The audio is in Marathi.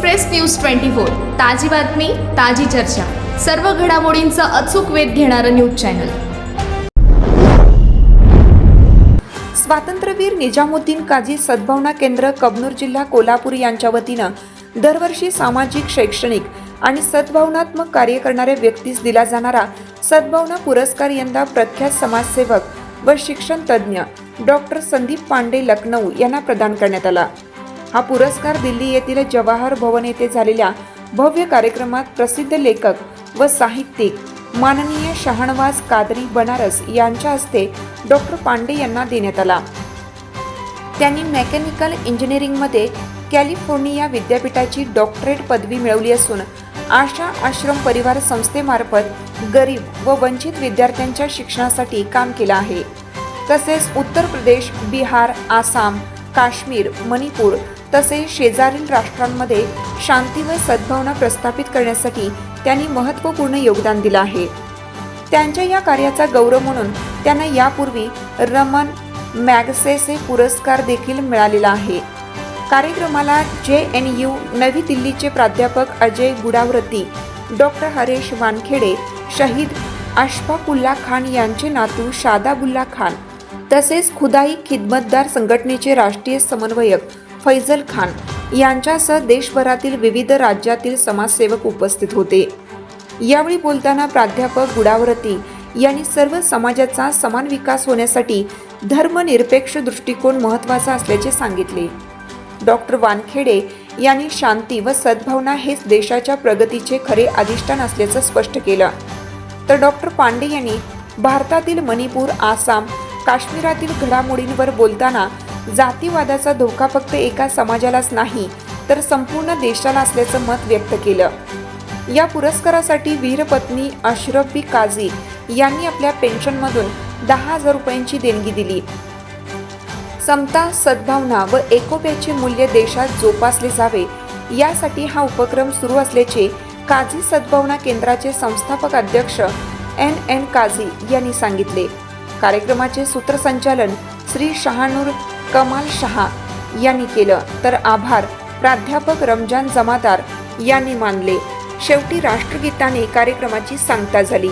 Express news twenty four. ताजी बातमी ताजी चर्चा. सर्व घडामोडींचा अचूक वेध घेणारं न्यूज चॅनल. स्वातंत्र्यवीर निजामुद्दीन काझी सद्भावना केंद्र कबनूर जिल्हा कोल्हापूर यांच्या वतीनं दरवर्षी सामाजिक शैक्षणिक आणि सद्भावनात्मक कार्य करणाऱ्या व्यक्तीस दिला जाणारा सद्भावना पुरस्कार यंदा प्रख्यात समाजसेवक व शिक्षण तज्ज्ञ डॉक्टर संदीप पांडे लखनौ यांना प्रदान करण्यात आला. हा पुरस्कार दिल्ली येथील जवाहर भवन येथे झालेल्या भव्य कार्यक्रमात प्रसिद्ध लेखक व साहित्यिक माननीय शहाणवाज कादरी बनारस यांच्या हस्ते डॉक्टर पांडे यांना देण्यात आला. त्यांनी मेकॅनिकल इंजिनिअरिंगमध्ये कॅलिफोर्निया विद्यापीठाची डॉक्टरेट पदवी मिळवली असून आशा आश्रम परिवार संस्थेमार्फत गरीब व वंचित विद्यार्थ्यांच्या शिक्षणासाठी काम केलं आहे. तसेच उत्तर प्रदेश बिहार आसाम काश्मीर मणिपूर तसेच शेजारील राष्ट्रांमध्ये शांती व सद्भावना प्रस्थापित करण्यासाठी त्यांनी महत्त्वपूर्ण योगदान दिलं आहे. त्यांच्या या कार्याचा गौरव म्हणून त्यांना यापूर्वी रमन मॅगसेसे पुरस्कार देखील मिळालेला आहे. कार्यक्रमाला जे एन यू नवी दिल्लीचे प्राध्यापक अजय गुडावरती डॉक्टर हरेश वानखेडे शहीद अशफाकुल्ला खान यांचे नातू शादाबुल्ला खान तसेच खुदाई खिदमतदार संघटनेचे राष्ट्रीय समन्वयक फैजल खान यांच्यासह देशभरातील विविध राज्यातील समाजसेवक उपस्थित होते. यावेळी बोलताना प्राध्यापक गुडावरती यांनी सर्व समाजाचा समान विकास होण्यासाठी धर्मनिरपेक्ष दृष्टिकोन महत्त्वाचा असल्याचे सांगितले. डॉक्टर वानखेडे यांनी शांती व सद्भावना हेच देशाच्या प्रगतीचे खरे अधिष्ठान असल्याचं स्पष्ट केलं. तर डॉक्टर पांडे यांनी भारतातील मणिपूर आसाम काश्मीरातील घडामोडींवर बोलताना जातीवादाचा धोका फक्त एका समाजालाच नाही तर संपूर्ण देशाला असल्याचं मत व्यक्त केलं. या पुरस्कारासाठी वीरपत्नी अशरफी काझी यांनी आपल्या पेन्शनमधून दहा हजार रुपयांची देणगी दिली. समता सद्भावना व एकोप्याचे मूल्य देशात जोपासले जावे यासाठी हा उपक्रम सुरू असल्याचे काझी सद्भावना केंद्राचे संस्थापक अध्यक्ष एन एन काझी यांनी सांगितले. कार्यक्रमाचे सूत्रसंचालन श्री शहानूर कमाल शहा यांनी केलं. तर आभार. प्राध्यापक रमजान जमादार यांनी मानले. शेवटी राष्ट्रगीताने कार्यक्रमाची सांगता झाली.